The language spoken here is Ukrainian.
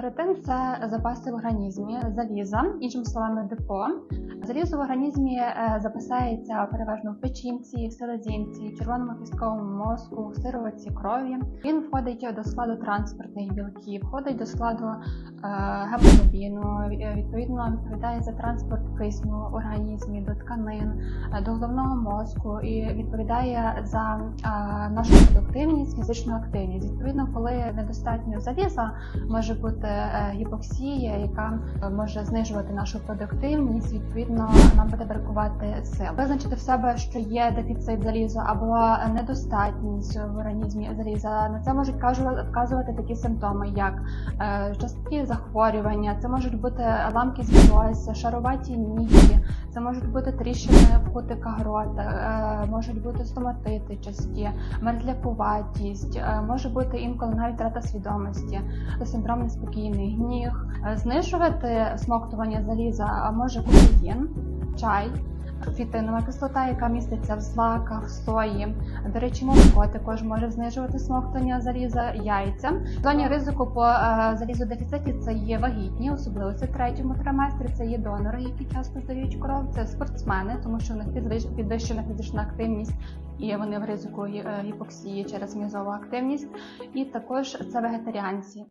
Ферритин – це запаси в організмі заліза, іншими словами, депо. Залізо в організмі е, запасається переважно в печінці, в селезінці, червоному кістковому мозку, в сироватці крові. Він входить до складу транспортних білків, входить до складу е, гемоглобіну, відповідно відповідає за транспорт кисню в організмі, до тканин, е, до головного мозку і відповідає за нашу продуктивність, фізичну активність. Відповідно, коли недостатньо заліза, може бути гіпоксія, яка може знижувати нашу продуктивність. Відповідно, нам буде бракувати сил. Визначити в себе, що є дефіцит заліза або недостатність в організмі заліза. На це можуть вказувати такі симптоми, як е, часті захворювання, це можуть бути ламкість волосся, шаруваті нігті, це можуть бути тріщини в кутиках рота, е, можуть бути стоматити часті, мерзлякуватість, е, може бути інколи навіть втрата свідомості, синдром неспокійний гніг. Знижувати смоктування заліза може кофеїн, чай. Фітинова кислота, яка міститься в злаках, в сої. До речі, молоко також може знижувати смоктання заліза, яйця. Зоні ризику по е, залізодефіциті це є вагітні, особливо це в третьому триместрі. Це є донори, які часто здають кров. Це спортсмени, тому що в них підвищена фізична активність і вони в ризику е, гіпоксії через м'язову активність. І також це вегетаріанці.